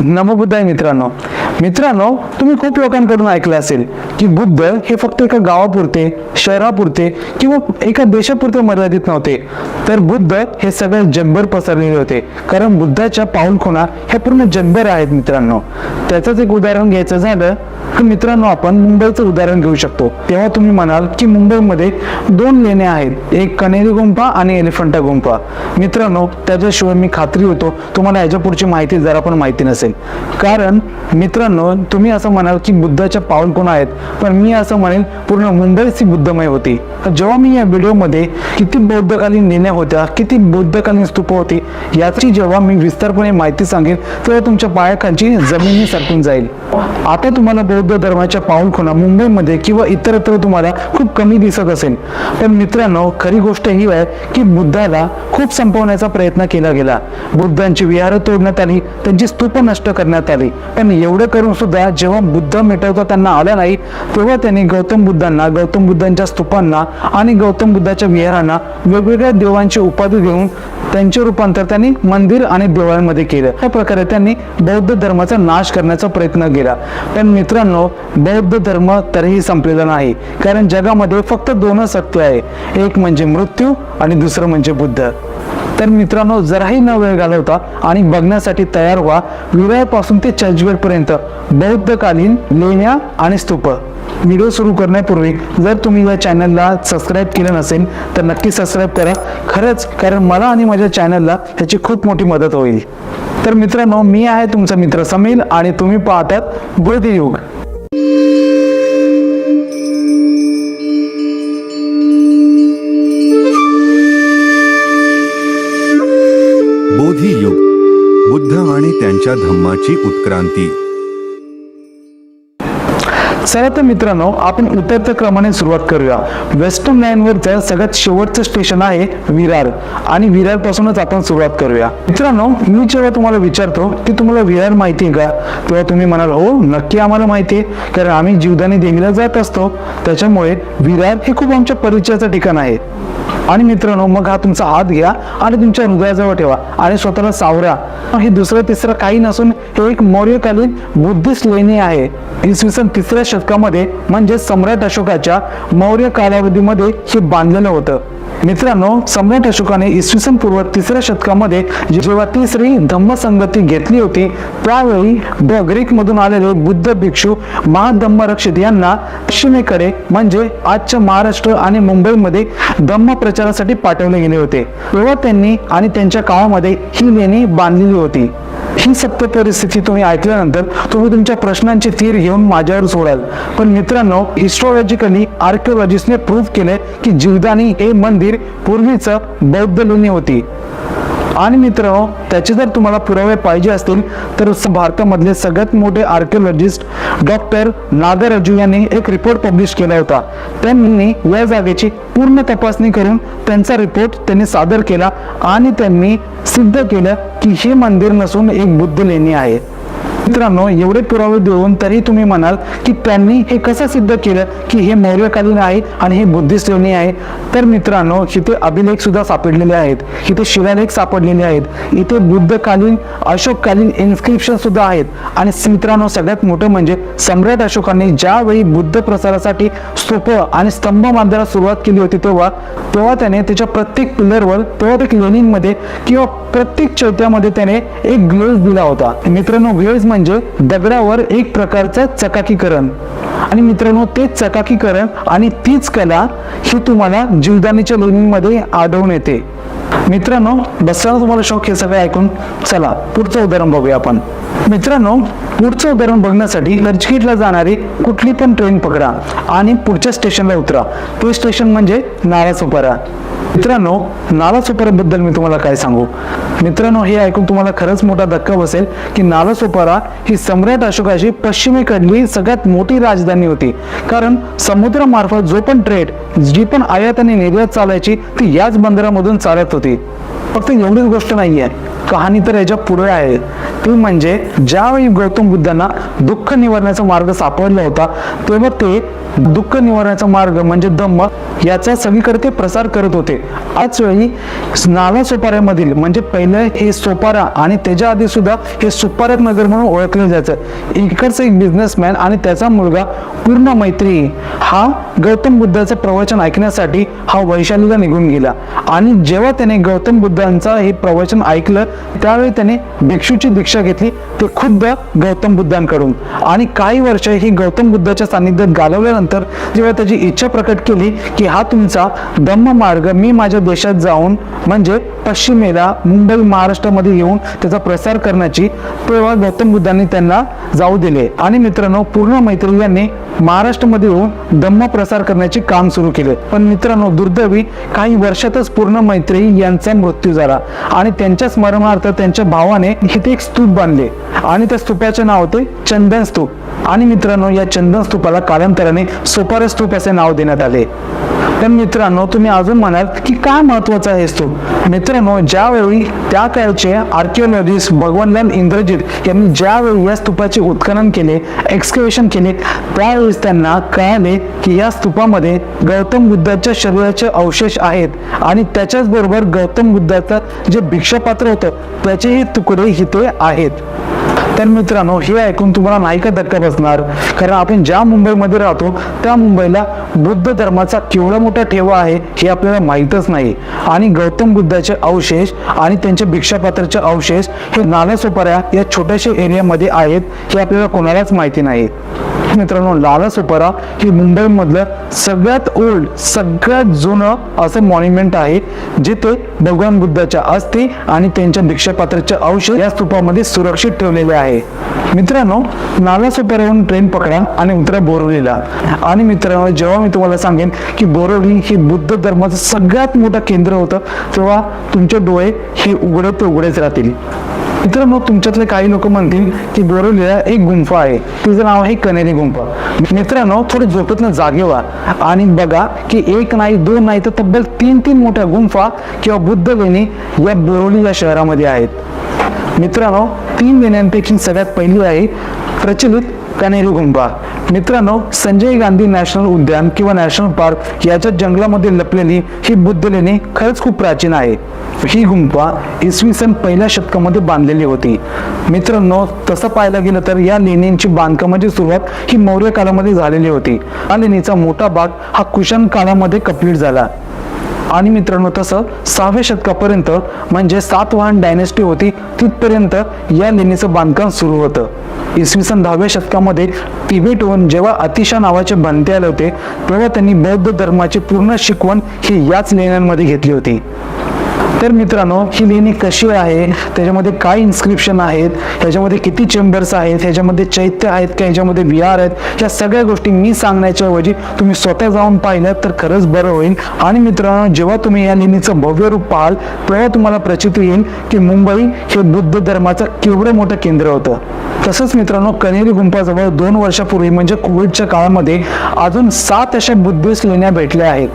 नमोबुद्धाय मित्रांनो. मित्रांनो तुम्ही खूप लोकांकडून ऐकलं असेल की बुद्ध हे फक्त एका गावापुरते शहरापुरते किंवा एका देशापुरते मर्यादित नव्हते. तर बुद्ध हे सगळ्या जगभर पसरलेले होते. कारण बुद्धाच्या पाऊलखुणा ह्या पूर्ण जगभर आहेत मित्रांनो. त्याचंच एक उदाहरण घ्यायचं झालं तर मित्रांनो आपण मुंबईचं उदाहरण घेऊ शकतो. तेव्हा तुम्ही म्हणाल की मुंबईमध्ये दोन लेण्या आहेत. एक कनेरी गुंफा आणि एलिफंटा गुंफा. मित्रांनो त्याच्याशिवाय मी खात्री होतो तुम्हाला याच्या पुढची माहिती जरा पण माहिती नसेल. कारण मित्रांनो तुम्ही असं म्हणाल की बुद्धाच्या पाऊल कोण आहेत? पण मी असं म्हणेल पूर्ण मुंबईच ही बुद्धमय होती. जेव्हा मी या व्हिडिओमध्ये किती बौद्धकालीन लेण्या होत्या किती बौद्धकालीन स्तूप होती याची जेव्हा मी विस्तारपणे माहिती सांगेन तेव्हा तुमच्या पायाखांची जमिनी सरकून जाईल. आता तुम्हाला बौद्ध धर्माच्या पाऊलखुणा मुंबईमध्ये किंवा इतरत्र तुम्हाला खूप कमी दिसत असेल. पण मित्रांनो खरी गोष्ट ही आहे की बुद्धाला खूप संपवण्याचा प्रयत्न केला गेला. बुद्धांची विहार तोडण्यात आली त्यांची स्तूप नष्ट करण्यात आली. पण एवढं करून सुद्धा जेव्हा बुद्ध मिटवता त्यांना आला नाही तेव्हा त्यांनी गौतम बुद्धांना गौतम बुद्धांच्या स्तूपांना आणि गौतम बुद्धाच्या विहारांना वेगवेगळ्या देवांची उपाधी देऊन त्यांचे रूपांतर त्यांनी मंदिर आणि देवळांमध्ये केलं. या प्रकारे त्यांनी बौद्ध धर्माचा नाश करण्याचा प्रयत्न केला. पण मित्रांनो बौद्ध धर्म तरीही संपलेला नाही. कारण जगामध्ये फक्त दोनच सत्य आहे. एक म्हणजे मृत्यू आणि दुसरं म्हणजे बुद्ध. तर मित्रांनो जराही न वेळ घालवता आणि बघण्यासाठी तयार व्हा. विरायापासून ते चर्चगडपर्यंत बौद्धकालीन लेण्या आणि स्तूप. व्हिडिओ सुरू करण्यापूर्वी जर तुम्ही या चॅनलला सबस्क्राईब केलं नसेल तर नक्की सबस्क्राईब करा. खरंच कारण मला आणि माझ्या चॅनलला त्याची खूप मोठी मदत होईल. तर मित्रांनो मी आहे तुमचा मित्र समीर आणि तुम्ही पाहतात बुद्धयुग त्यांच्या धम्माची उत्क्रांती. चला तर मित्रांनो आपण उतरत्या क्रमाने सुरुवात करूया. वेस्टर्न लाईनवरचं सगळ्यात शेवटचं स्टेशन आहे विरार. आणि विरार पासूनच आपण सुरुवात करूया. मित्रांनो मी जेव्हा तुम्हाला विचारतो की तुम्हाला विरार माहिती आहे का? तेव्हा तुम्ही म्हणाल हो नक्की आम्हाला माहिती आहे. कारण आम्ही जीवदानी देवीला जात असतो. त्याच्यामुळे विरार हे खूप आमच्या परिचयाचं ठिकाण आहे. आणि मित्रांनो मग हा तुमचा हात घ्या आणि तुमच्या हृदयाजवळ ठेवा आणि स्वतःला सावरा. हे दुसरं तिसरं काही नसून हे एक मौर्यकालीन बुद्धिस्ट लेणी आहे. इसवी सन तिसऱ्या शतकामध्ये म्हणजे सम्राट अशोकाच्या मौर्य कालावधीमध्ये हे बांधलेलं होतं. मित्रांनो सम्राट अशोकाने इसवी सन पूर्व तिसऱ्या शतकामध्ये जेव्हा तिसरी धम्मसंगती घेतली होती त्यावेळी ब- ग्रीकमधून आलेले बुद्ध भिक्षू महाधम्म रक्षित यांना पश्चिमेकडे म्हणजे आजच्या महाराष्ट्र आणि मुंबईमध्ये धम्म प्रचारासाठी पाठवले गेले होते. तेव्हा त्यांनी आणि त्यांच्या काळामध्ये ही लेणी बांधलेली होती. ही सत्य परिस्थिती तुम्ही ऐकल्यानंतर तुम्ही तुमच्या प्रश्नांची तीर घेऊन माझ्यावर सोडाल. पण मित्रांनो हिस्ट्रॉलॉजिकली आर्किओलॉजिस्टने प्रूव्ह केले की जीवदानी हे मन मंदिर पूर्वीचं बौद्ध लेणी होती. आणि मित्र त्याचे जर तुम्हाला पुरावे पाहिजे असतील तर भारतामधले सगळ्यात मोठे आर्किओलॉजिस्ट डॉक्टर नागराजू यांनी एक रिपोर्ट पब्लिश केला होता. त्यांनी या जागेची पूर्ण तपासणी करून त्यांचा रिपोर्ट त्यांनी सादर केला आणि त्यांनी सिद्ध केलं की हे मंदिर नसून एक बुद्ध लेणी आहे. मित्रांनो एवढे पुरावे देऊन तरी तुम्ही म्हणाल की त्यांनी हे कसं सिद्ध केलं की हे मौर्यकालीन आहे आणि हे बुद्धिस्ट लेणी आहे? तर मित्रांनो इथे अभिलेख सुद्धा सापडलेले आहेत. इथे शिलालेख सापडलेले आहेत. इथे बुद्धकालीन अशोककालीन इन्स्क्रिप्शन सुद्धा आहेत. आणि मित्रांनो सगळ्यात मोठं म्हणजे सम्राट अशोकाने ज्यावेळी बुद्ध प्रसारासाठी स्तूप आणि स्तंभ बांधायला सुरुवात केली होती तेव्हा तेव्हा त्याने त्याच्या प्रत्येक पिलरवर प्रत्येक लेणींमध्ये किंवा प्रत्येक चौथ्यामध्ये त्याने एक ग्लेज दिला होता. मित्रांनो ग्लेज म्हणजे म्हणजे दगडावर एक प्रकारचं चकाकीकरण. आणि मित्रांनो ते चकाकीकरण आणि तीच कला ही तुम्हाला जीवदानीच्या लोणीमध्ये आढळून येते. मित्रांनो बसताना तुम्हाला शौक हे सगळे ऐकून चला पुढचं उदाहरण बघूया आपण. मित्रांनो पुढचं उदाहरण बघण्यासाठी लर्चगेटला जाणारी कुठली पण ट्रेन पकडा आणि पुढच्या स्टेशनला उतरा. तो स्टेशन म्हणजे नाळासोपारा मित्रांनो नालासोपाराबद्दल मी तुम्हाला काय सांगू? मित्रांनो हे ऐकून तुम्हाला खरंच मोठा धक्का बसेल की नालासोपारा ही सम्राट अशोकाची पश्चिमेकडली सगळ्यात मोठी राजधानी होती. कारण समुद्रामार्फत जो पण ट्रेड जी पण आयात आणि निर्यात चालायची ती याच बंदरामधून चालत होती. फक्त एवढीच गोष्ट नाहीये. कहाणी तर याच्यापुढे आहे. ती म्हणजे ज्यावेळी गौतम बुद्धांना दुःख निवारण्याचा मार्ग सापडला होता तेव्हा ते दुःख निवारण्याचा मार्ग म्हणजे धम्म याचा सगळीकडे प्रसार करत होते. आज वेळी नाला सोपाऱ्यामधील म्हणजे पहिलं हे सोपारा आणि त्याच्या आधी सुद्धा हे सुपारत नगर म्हणून ओळखलं जायचं. इकडचं एक बिझनेसमॅन आणि त्याचा मुलगा पूर्ण मैत्री. हा गौतम बुद्धाचं प्रवचन ऐकण्यासाठी हा वैशालीला निघून गेला. आणि जेव्हा त्याने गौतम बुद्धांचा हे प्रवचन ऐकलं त्यावेळी त्याने भिक्षूची दीक्षा घेतली ते खुद्द गौतम बुद्धांकडून. आणि काही वर्ष ही गौतम बुद्धाच्या सानिध्यात घालवल्यानंतर जेव्हा त्याची इच्छा प्रकट केली की हा तुमचा धम्म मार्ग मी माझ्या देशात जाऊन म्हणजे पश्चिमेला मुंबई महाराष्ट्रामध्ये येऊन त्याचा प्रसार करण्याची तेव्हा गौतम बुद्धांनी त्यांना जाऊ दिले. आणि मित्रांनो पूर्ण मैत्री यांनी महाराष्ट्रामध्ये येऊन धम्म प्रसार करण्याचे काम सुरू केले. पण मित्रांनो दुर्दैवी काही वर्षातच पूर्ण मैत्री यांचा मृत्यू झाला. आणि त्यांच्या स्मरणार्थ त्यांच्या भावाने इथे एक स्तूप बांधले. आणि त्या स्तूपाचे नाव होते चंदन स्तूप. आणि मित्रांनो या चंदन स्तूपाला कालांतराने सुपार स्तूप असे नाव देण्यात आले. तर मित्रांनो तुम्ही अजून म्हणाल की काय महत्त्वाचा आहे तो? मित्रांनो ज्यावेळी त्या काळचे आर्किओलॉजिस्ट भगवानलाल इंद्रजित यांनी ज्यावेळी या स्तूपाचे उत्खनन केले एक्सकवेशन केले त्यावेळेस त्यांना कळाले की या स्तूपामध्ये गौतम बुद्धाच्या शरीराचे अवशेष आहेत आणि त्याच्याच बरोबर गौतम बुद्धाचं जे भिक्षापात्र होतं त्याचेही तुकडे इथे आहेत. तर मित्रांनो हे ऐकून तुम्हाला नाही का धक्का बसणार? कारण आपण ज्या मुंबईमध्ये राहतो त्या मुंबईला बुद्ध धर्माचा केवढा मोठा ठेवा आहे हे आपल्याला माहीतच नाही. आणि गौतम बुद्धाचे अवशेष आणि त्यांच्या भिक्षापात्राचे अवशेष हे नाल्यासोपाऱ्या या छोट्याशा एरियामध्ये आहेत हे आपल्याला कोणालाच माहिती नाही. मित्रांनो लाला सुपारा ही मुंबईमधलं सगळ्यात ओल्ड सगळ्यात जुनं असं मॉन्युमेंट आहे जिथे भगवान बुद्धाच्या अस्थि आणि त्यांच्या भिक्षापात्राचे अवशेष या स्तूपामध्ये सुरक्षित ठेवलेले आहे. मित्रांनो नाला सोपाऱ्यावरून ट्रेन पकडा आणि उतरा बोरवलीला. आणि मित्रांनो जेव्हा मी तुम्हाला सांगेन की बोरवली हे बुद्ध धर्माचं सगळ्यात मोठं केंद्र होतं तेव्हा तुमचे डोळे हे उघडत ते उघडेच राहतील. मित्रांनो तुमच्यातले काही लोक म्हणतील की बोरवलीला एक गुंफा आहे. तिचं नाव आहे कनेरी गुंफा. मित्रांनो थोडे झोपेतनं जागे व्हा. आणि बघा की एक नाही दोन नाही तर तब्बल तीन तीन मोठ्या गुंफा किंवा बुद्ध लेणी या बोरवली या शहरामध्ये आहेत. मित्रांनो तीन लेण्यांपैकी सगळ्यात पहिली आहे प्रचलित कनेरी गुंफा मित्रांनो संजय गांधी नॅशनल उद्यान किंवा नॅशनल पार्क याच्या जंगलामध्ये लपलेली ही बुद्ध लेणी खरंच खूप प्राचीन आहे. ही गुंफा इसवी सन पहिल्या शतकामध्ये बांधलेली होती. मित्रांनो तसं पाहायला गेलं तर या लेणींची बांधकामाची सुरुवात ही मौर्य कालामध्ये झालेली होती. या लेणीचा मोठा भाग हा कुशन काळामध्ये कप्लीट झाला. आणि मित्रांनो तसं सहाव्या शतकापर्यंत म्हणजे सातवाहन डायनेस्टी होती तिथपर्यंत या लेणीचं बांधकाम सुरू होतं. इसवी सन दहाव्या शतकामध्ये तिबेटहून जेव्हा अतिशा नावाचे बनते आले होते तेव्हा त्यांनी बौद्ध धर्माची पूर्ण शिकवण ही याच लेण्यांमध्ये घेतली होती. तर मित्रांनो ही लेणी कशी आहे? त्याच्यामध्ये काय इन्स्क्रिप्शन आहेत? ह्याच्यामध्ये किती चेंबर्स आहेत? ह्याच्यामध्ये चैत्य आहेत का? ह्याच्यामध्ये विहार आहेत? या सगळ्या गोष्टी मी सांगण्याच्या ऐवजी तुम्ही स्वतः जाऊन पाहिलं तर खरंच बरं होईल. आणि मित्रांनो जेव्हा तुम्ही या लेणीचं भव्य रूप पाहाल तेव्हा तुम्हाला प्रचित येईल की मुंबई हे बुद्ध धर्माचं केवढं मोठं केंद्र होतं. तसंच मित्रांनो कनेरी गुंफाजवळ दोन वर्षापूर्वी म्हणजे कोविडच्या काळामध्ये अजून सात अशा बुद्धिस्ट लेण्या भेटल्या आहेत.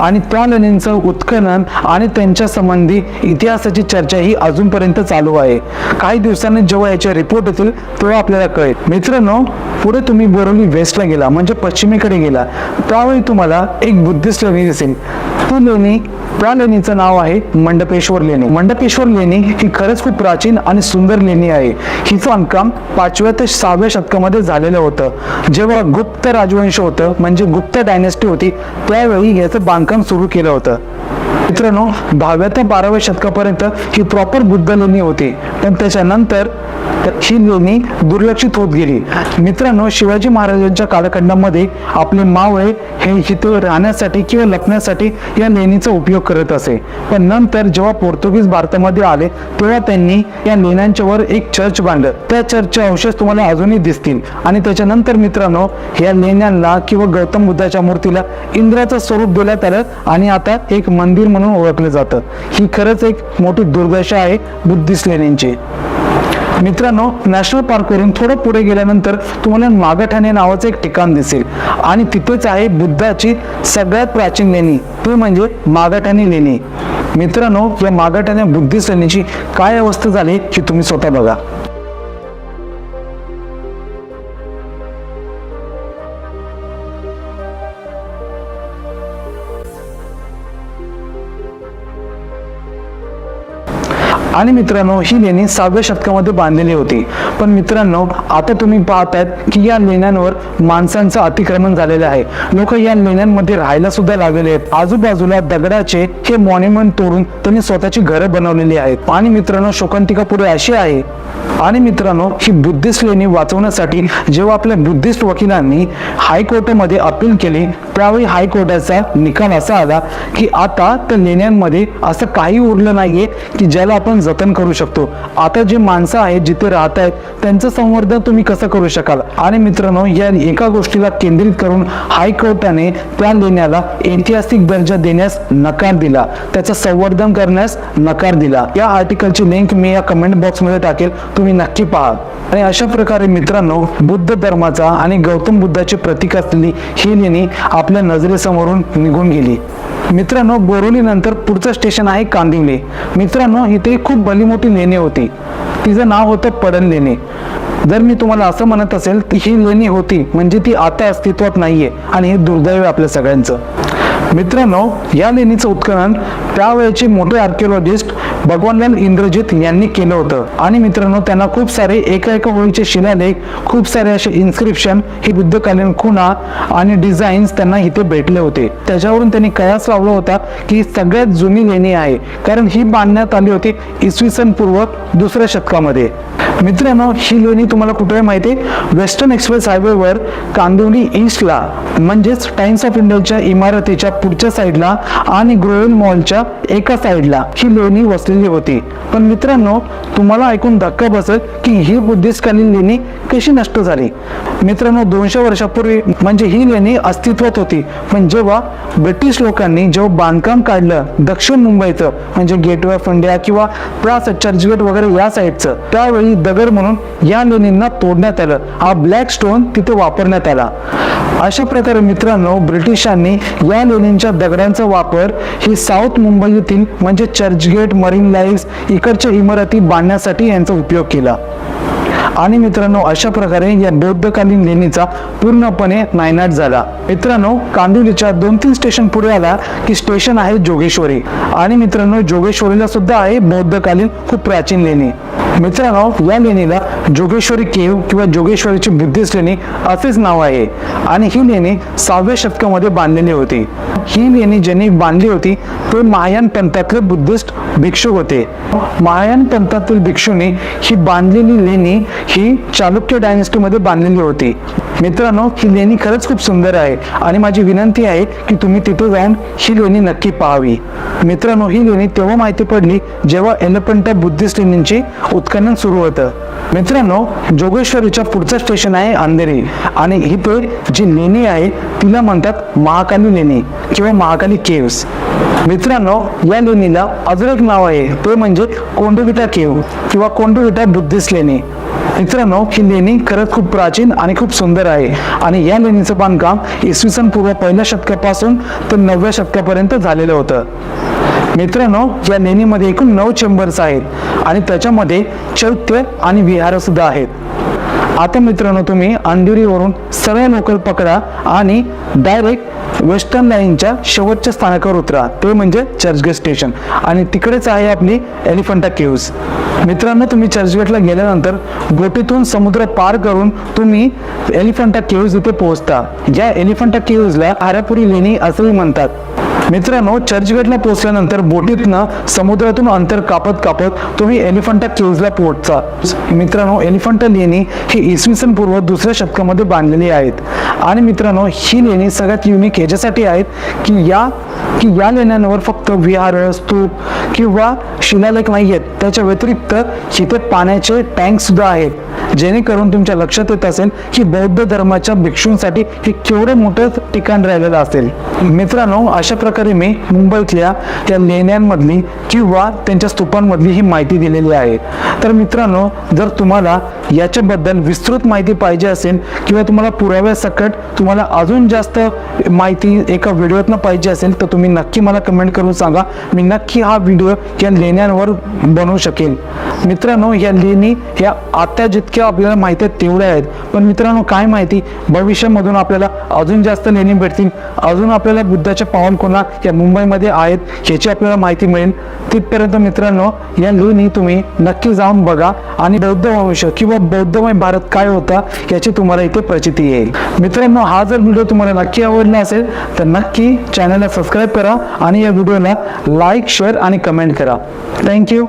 आणि त्या लेण्यांचं उत्खनन आणि त्यांच्या संबंधी इतिहासाची चर्चा ही अजूनपर्यंत चालू आहे. काही दिवसांनी जेव्हा याचे रिपोर्ट येतील तेव्हा आपल्याला कळेल. मित्रांनो पुढे तुम्ही बोरवली वेस्टला गेला म्हणजे पश्चिमेकडे गेला. त्यावेळी तुम्हाला एक बुद्धिस्ट लेणी दिसेल. ती लेणी त्या लेणीचं नाव आहे मंडपेश्वर लेणी. मंडपेश्वर लेणी ही खरंच खूप प्राचीन आणि सुंदर लेणी आहे. हिचं बांधकाम पाचव्या ते सहाव्या शतकामध्ये झालेलं होतं. जेव्हा गुप्त राजवंश होतं म्हणजे गुप्त डायनेस्टी होती त्यावेळी याचं बांधकाम सुरू केलं होतं. मित्रांनो दहाव्या ते बाराव्या शतकापर्यंत ही प्रॉपर बुद्ध लेणी होती. पण त्याच्यानंतर ही लेणी दुर्लक्षित होत गेली. मित्रांनो शिवाजी महाराजांच्या कालखंडामध्ये आपले मावळे हे इथे राहण्यासाठी किंवा लपण्यासाठी या लेणीचा उपयोग करत असे. पण नंतर जेव्हा पोर्तुगीज भारतामध्ये आले तेव्हा त्यांनी या लेण्यांच्या वर एक चर्च बांधलं. त्या चर्चचे अवशेष तुम्हाला अजूनही दिसतील. आणि त्याच्यानंतर मित्रांनो या लेण्यांना किंवा गौतम बुद्धाच्या मूर्तीला इंद्राचं स्वरूप देण्यात आलं आणि आता एक मंदिर म्हणून ओळखलं जातं. ही खरंच एक मोठी दुर्दशा आहे बुद्धिस्ट लेण्यांची. मित्रांनो नॅशनल पार्कवरून थोडं पुढे गेल्यानंतर तुम्हाला मागाठाणे नावाचं एक ठिकाण दिसेल. आणि तिथेच आहे बुद्धाची सगळ्यात प्राचीन लेणी. ती म्हणजे मागाठाणे लेणी. मित्रांनो या मागाठाणे बुद्धिस्ट लेणीची काय अवस्था झाली ही तुम्ही स्वतः बघा. आणि मित्रांनो ही लेणी सहाव्या शतकामध्ये बांधलेली होती. पण मित्रांनो आता तुम्ही पाहतायत की या लेण्यांवर माणसांचं अतिक्रमण झालेलं आहे. लोक या लेण्यांमध्ये राहायला सुद्धा लागलेले आहेत. आजूबाजूला दगडाचे हे मॉन्युमेंट तोडून त्यांनी स्वतःची घरं बनवलेली आहेत. आणि मित्रांनो शोकांतिका पुढे अशी आहे. आणि मित्रांनो ही बुद्धिस्ट लेणी वाचवण्यासाठी जेव्हा आपल्या बुद्धिस्ट वकिलांनी हायकोर्टामध्ये अपील केली त्यावेळी हायकोर्टाचा निकाल असा आला की आता त्या लेण्यांमध्ये असं काही उरलं नाहीये की ज्याला आपण जतन करू शकतो. आता जे माणसं आहेत जिथे राहत आहेत त्यांचं संवर्धन तुम्ही कसं करू शकाल? आणि मित्रांनो या एका गोष्टीला केंद्रित करून हायकोर्टाने त्या लेण्याला ऐतिहासिक दर्जा देण्यास नकार दिला. त्याचं संवर्धन करण्यास नकार दिला. या आर्टिकलची लिंक मी या कमेंट बॉक्समध्ये टाकेल. तुम्ही नक्की पहा. आणि अशा प्रकारे मित्रांनो बुद्ध धर्माचा आणि गौतम बुद्धाचे प्रतीक असलेली ही लेणी आपल्या नजरेसमोरून निघून गेली. मित्रांनो बोरोली नंतर पुढचं स्टेशन आहे कांदिवली. मित्रांनो इथे खूप खूप मोठी लेणी होती. तिचं नाव होतं पडण लेणी जर मी तुम्हाला असं म्हणत असेल तर ही लेणी होती म्हणजे ती आता अस्तित्वात नाहीये आणि हे दुर्दैव आपल्या सगळ्यांचं. मित्रांनो या लेणीचं उत्खनन त्यावेळेचे मोठे आर्किओलॉजिस्ट भगवानलाल इंद्रजित यांनी केलं होतं. आणि मित्रांनो त्यांना खूप सारे एका एका ओळीचे शिलालेख खूप सारे असे इन्स्क्रिप्शन हे बुद्धकालीन खुणा आणि डिझाईन्स त्यांना इथे भेटले होते. त्याच्यावरून त्यांनी कयास लावला होता की सगळ्यात जुनी लेणी आहे. कारण ही बांधण्यात आली होती इसवी सन पूर्व दुसऱ्या शतकामध्ये. मित्रांनो ही लेणी तुम्हाला कुठे आहे. माहिती आहे वेस्टर्न एक्सप्रेस हायवेवर कांदिवली ईस्टला म्हणजेच टाइम्स ऑफ इंडियाच्या इमारतीच्या पुढच्या साईडला आणि ग्रोवेल मॉलच्या एका साईडला ही लेणी वसलेली होती. पण मित्रांनो तुम्हाला ऐकून धक्का बसत की ही बुद्धिस्टकालीन लेणी कशी नष्ट झाली? मित्रांनो दोनशे वर्षापूर्वी म्हणजे ही लेणी अस्तित्वात होती. पण जेव्हा ब्रिटिश लोकांनी जेव्हा बांधकाम काढलं दक्षिण मुंबईचं म्हणजे गेटवे ऑफ इंडिया किंवा प्रास चर्चगेट वगैरे या साईडचं त्यावेळी दगड म्हणून या लेणींना तोडण्यात आलं. हा ब्लॅक स्टोन तिथे वापरण्यात आला. अशा प्रकारे मित्रांनो ब्रिटिशांनी या लेणींच्या दगडांचा वापर ही साऊथ मुंबईतील म्हणजे चर्चगेट मरीन लाईन्स इकडच्या इमारती बांधण्यासाठी यांचा उपयोग केला. आणि मित्रांनो अशा प्रकारे या बौद्धकालीन लेणीचा पूर्णपणे नायनाट झाला. मित्रांनो कांदिवलीच्या दोन तीन स्टेशन पुढे आला की स्टेशन आहे जोगेश्वरी. आणि मित्रांनो जोगेश्वरीला सुद्धा आहे बौद्धकालीन खूप प्राचीन लेणी. मित्रांनो या लेणीला जोगेश्वरी केव किंवा जोगेश्वरीची बुद्धिस्ट लेणी असेच नाव आहे. आणि ही लेणी सहाव्या शतकामध्ये बांधलेली होती. ही लेणी ज्यांनी बांधली होती ते महायान पंथातले बुद्धिस्ट भिक्षुक होते. महायान पंथातील भिक्षूंनी ही बांधलेली लेणी ही चालुक्य डायनेस्टीमध्ये बांधलेली होती. मित्रांनो ही लेणी खरंच खूप सुंदर आहे. आणि माझी विनंती आहे की तुम्ही तिथे जाऊन ही लेणी नक्की पाहावी. मित्रांनो ही लेणी तेव्हा माहिती पडली जेव्हा एलपंटा बुद्धिस्ट लेणींची उत्खनन सुरू होतं. मित्रांनो जोगेश्वरीच्या पुढचं स्टेशन आहे अंधेरी. आणि इथे जी लेणी आहे तिला म्हणतात महाकाली लेणी किंवा महाकाली केव्स. मित्रांनो या लेणीला अजून एक नाव आहे. ते म्हणजे कोंडविटा केव किंवा कोंडविटा बुद्धिस्ट लेणी. मित्रांनो ही लेणी खरंच खूप प्राचीन आणि खूप सुंदर आहे. आणि या लेणीचं बांधकाम इसवी सन पूर्व पहिल्या शतकापासून ते नवव्या शतकापर्यंत झालेलं होतं. मित्रांनो या लेणीमध्ये एकूण नऊ चेंबर्स आहेत आणि त्याच्यामध्ये चैत्य आणि विहार सुद्धा आहेत. आता मित्रांनो तुम्ही अंधेरीवरून सरळ लोकल पकडा आणि डायरेक्ट वेस्टर्न लाईनच्या शेवटच्या स्थानकावर उतरा. ते म्हणजे चर्चगेट स्टेशन आणि तिकडेच आहे आपली एलिफंटा केव्स मित्रांनो तुम्ही चर्चगेटला गेल्यानंतर बोटीतून समुद्र पार करून तुम्ही एलिफंटा केव्ज इथे पोहोचता. या एलिफंटा केव्जला आरापुरी लेणी असंही म्हणतात. मित्रांनो चर्चगेटला पोहोचल्यानंतर बोटीतनं समुद्रातून अंतर कापत कापत तुम्ही एलिफंटा केव्जला पोहोचता. मित्रांनो एलिफंटा लेणी ही इसवी सन पूर्व दुसऱ्या शतकामध्ये बांधलेली आहेत. आणि मित्रांनो ही लेणी सगळ्यात युनिक ह्याच्यासाठी आहेत की या की या लेण्यांवर फक्त विहार स्तूप किंवा शिलालेख नाही आहेत. त्याच्या व्यतिरिक्त इथे पाण्याचे टँक सुद्धा आहेत. जेणेकरून तुमच्या लक्षात येत असेल की बौद्ध धर्माच्या भिक्षूंसाठी हे केवढं मोठं ठिकाण राहिलेलं असेल. मित्रांनो अशा प्रकारे मी मुंबईतल्या त्या लेण्यांमधली किंवा त्यांच्या स्तूपांमधली ही माहिती दिलेली आहे. तर मित्रांनो जर तुम्हाला याच्याबद्दल विस्तृत माहिती पाहिजे असेल किंवा तुम्हाला पुराव्यासकट तुम्हाला अजून जास्त माहिती एका व्हिडिओतनं पाहिजे असेल तर तुम्ही नक्की मला कमेंट करून सांगा. मी नक्की हा व्हिडिओ या लेण्यांवर बनवू शकेल मित्रांनो या लेणी ह्या आता जितक्या आपल्याला माहिती आहेत तेवढ्या आहेत. पण मित्रांनो काय माहिती? भविष्यामधून आपल्याला अजून जास्त लेणी भेटतील. अजून आपल्याला बुद्धाच्या पावन कोणा या मुंबईमध्ये आहेत ह्याची आपल्याला माहिती मिळेल. तिथपर्यंत मित्रांनो या लेणी तुम्ही नक्की जाऊन बघा आणि बौद्ध वंश किंवा बौद्धमय भारत काय होता याची तुम्हाला इथे प्रचिती येईल. मित्रांनो हा जर व्हिडिओ तुम्हाला नक्की आवडला असेल तर नक्की चॅनलला सबस्क्राईब करा आणि या व्हिडिओला लाईक शेअर आणि कमेंट करा. Thank you